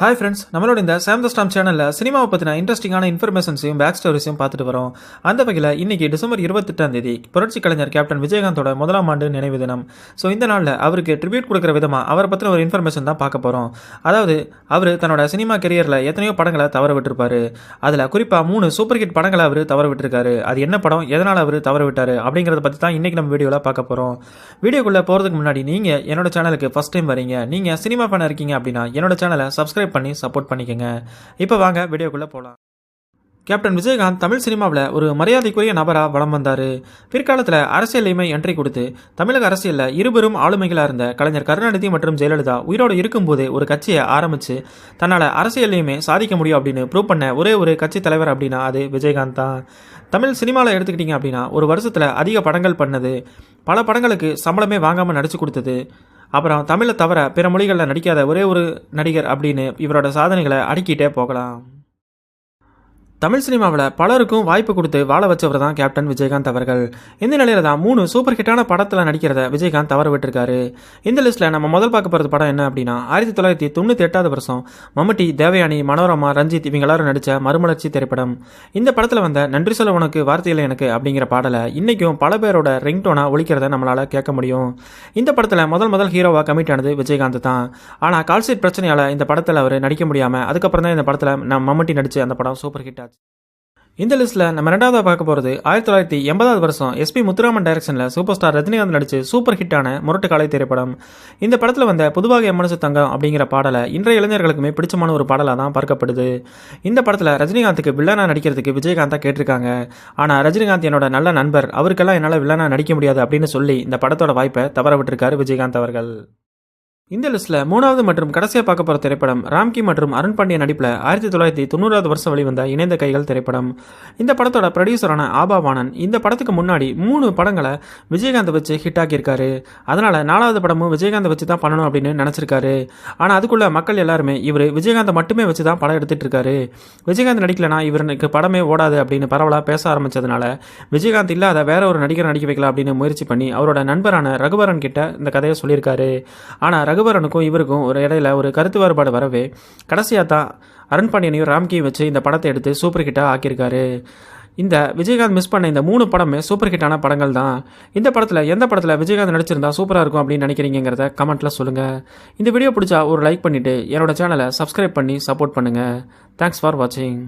Hi friends நம்மளோட இந்த சாம் த ஸ்டாம் சேனலில் சினிமாவை பற்றின இன்ட்ரெஸ்டிங்கான இன்ஃபர்மேஷன்ஸையும் பேக் ஸ்டோரிஸையும் பார்த்துட்டு வரோம். அந்த வகையில் இன்னைக்கு டிசம்பர் இருபத்தெட்டாம் தேதி புரட்சி கலைஞர் கேப்டன் விஜயகாந்தோட முதலாம் ஆண்டு நினைவு தினம். ஸோ இந்த நாளில் அவருக்கு ட்ரிபியூட் கொடுக்குற விதமாக அவரை பற்றின ஒரு இன்ஃபர்மேஷன் தான் பார்க்க போகிறோம் அதாவது அவர் தன்னோட சினிமா கெரியரில் எத்தனையோ படங்களை தவற விட்டுருப்பாரு. அதில் குறிப்பாக மூணு சூப்பர் ஹிட் படங்களை அவர் தவற விட்டுருக்காரு. அது என்ன படம் எதனால் அவர் தவற விட்டார் அப்படிங்கிறத பற்றி தான் இன்றைக்கி நம்ம வீடியோவில் பார்க்க போகிறோம் வீடியோக்குள்ளே போகிறதுக்கு முன்னாடி நீங்கள் என்னோட சேனலுக்கு ஃபஸ்ட் டைம் வரீங்க. நீங்கள் சினிமா பண்ண இருக்கீங்க அப்படின்னா என்னோட சேனலை சப்ஸ்கிரைப் பண்ணி சப்போர்ட் பண்ணிக்கோங்க. இப்போ வாங்க வீடியோக்குள்ளே போகலாம் கேப்டன் விஜயகாந்த் தமிழ் சினிமாவில் ஒரு மரியாதைக்குரிய நபராக வலம் வந்தார். பிற்காலத்தில் அரசியலையுமே என்ட்ரி கொடுத்து தமிழக அரசியலில் இருபெரும் ஆளுமைகளாக இருந்த கலைஞர் கருணாநிதி மற்றும் ஜெயலலிதா உயிரோடு இருக்கும்போதே ஒரு கட்சியை ஆரம்பித்து தன்னால் அரசியல்லையுமே சாதிக்க முடியும் அப்படின்னு ப்ரூவ் பண்ண ஒரே ஒரு கட்சி தலைவர் அப்படின்னா அது விஜயகாந்த் தான். தமிழ் சினிமாவில் எடுத்துக்கிட்டிங்க அப்படின்னா ஒரு வருஷத்தில் அதிக படங்கள் பண்ணது பல படங்களுக்கு சம்பளமே வாங்காமல் நடிச்சு கொடுத்தது. அப்புறம் தமிழை தவிர பிற மொழிகளில் நடிக்காத ஒரே ஒரு நடிகர் அப்படின்னு இவரோட சாதனைகளை அடுக்கிட்டே போகலாம். தமிழ் சினிமாவில் பலருக்கும் வாய்ப்பு கொடுத்து வாழ வச்சவர் தான் கேப்டன் விஜயகாந்த் அவர்கள். இந்த நிலையில தான் மூணு சூப்பர் ஹிட்டான படத்தில் நடிக்கிறத விஜயகாந்த் தவற விட்டுருக்காரு இந்த லிஸ்ட்டில் நம்ம முதல் பார்க்க போகிறது படம் என்ன அப்படின்னா ஆயிரத்தி தொள்ளாயிரத்தி தொண்ணூற்றி எட்டாவது வருஷம் மம்முட்டி தேவயானி மனோரமா ரஞ்சித் இவங்க எல்லாரும் நடித்த மறுமலர்ச்சி திரைப்படம். இந்த படத்தில் வந்த நன்றி சொல்ல உனக்கு வார்த்தையில் எனக்கு அப்படிங்கிற பாடலை இன்றைக்கும் பல பேரோட ரிங்டோனாக ஒழிக்கிறத நம்மளால் கேட்க முடியும். இந்த படத்தில் முதல் முதல் ஹீரோவாக கமிட் ஆனது விஜயகாந்த் தான். ஆனால் கால்சீட் பிரச்சனையால் இந்த படத்தில் அவர் நடிக்க முடியாமல் அதுக்கப்புறம் தான் இந்த படத்தில் நம்ம மம்முட்டி நடித்த அந்த படம் சூப்பர் ஹிட் ஆச்சு. இந்த லிஸ்ட்டில் நம்ம ரெண்டாவது பார்க்க போகிறது ஆயிரத்தி தொள்ளாயிரத்தி எண்பதாவது வருஷம் எஸ்பி முத்துராமன் டைரக்ஷனில் சூப்பர் ஸ்டார் ரஜினிகாந்த் நடிச்சு சூப்பர் ஹிட்டான முரட்டு காலை திரைப்படம். இந்த படத்தில் வந்த பொதுவாக என் மனசு தங்கம் அப்படிங்கிற பாடலை இன்றைய இளைஞர்களுக்குமே பிடிச்சமான ஒரு பாடலாக தான் பார்க்கப்படுது. இந்த படத்தில் ரஜினிகாந்துக்கு வில்லனா நடிக்கிறதுக்கு விஜயகாந்தா கேட்டிருக்காங்க. ஆனால் ரஜினிகாந்த் என்னோட நல்ல நண்பர். அவருக்கெல்லாம் என்னால் வில்லனா நடிக்க முடியாது அப்படின்னு சொல்லி இந்த படத்தோட வாய்ப்பை தவற விட்டுருக்காரு விஜயகாந்த் அவர்கள். இந்த லிஸ்ட்ல மூணாவது மற்றும் கடைசியாக பார்க்க போகிற திரைப்படம் ராம்கி மற்றும் அருண் பாண்டிய நடிப்பில் ஆயிரத்தி தொள்ளாயிரத்தி தொண்ணூறாவது வருஷம் வெளிவந்த இணைந்த கைகள் திரைப்படம். இந்த படத்தோட ப்ரொடியூசரான ஆபா வாணன் இந்த படத்துக்கு முன்னாடி மூணு படங்களை விஜயகாந்த் வச்சு ஹிட் ஆக்கியிருக்காரு. அதனால் நாலாவது படமும் விஜயகாந்த் வச்சு தான் பண்ணணும் அப்படின்னு நினச்சிருக்காரு. ஆனால் அதுக்குள்ள மக்கள் எல்லாருமே இவர் விஜயகாந்த் மட்டுமே வச்சு தான் படம் எடுத்துட்டு இருக்காரு. விஜயகாந்த் நடிக்கலனா இவருக்கு படமே ஓடாது அப்படின்னு பரவலாக பேச ஆரம்பிச்சதுனால விஜயகாந்த் இல்லாத வேற ஒரு நடிகர் நடிக்க வைக்கலாம் அப்படின்னு முயற்சி பண்ணி அவரோட நண்பரான ரகுவரன் கிட்ட இந்த கதையை சொல்லியிருக்காரு. ஆனால் ரகுவரனுக்கும் இவருக்கும் ஒரு இடையில ஒரு கருத்து வேறுபாடு வரவே கடைசியாக தான் அருண் பாண்டியனையும் ராம்கியும் வச்சு இந்த படத்தை எடுத்து சூப்பர் ஹிட்டாக ஆக்கியிருக்காரு. இந்த விஜயகாந்த் மிஸ் பண்ண இந்த மூணு படமே சூப்பர் ஹிட்டான படங்கள் தான். இந்த படத்தில் எந்த படத்தில் விஜயகாந்த் நடிச்சிருந்தா சூப்பராக இருக்கும் அப்படின்னு நினைக்கிறீங்கிறத கமெண்ட்டில் சொல்லுங்கள் இந்த வீடியோ பிடிச்சா ஒரு லைக் பண்ணிவிட்டு என்னோடய சேனலை சப்ஸ்கிரைப் பண்ணி சப்போர்ட் பண்ணுங்கள் தேங்க்ஸ் ஃபார் வாட்சிங்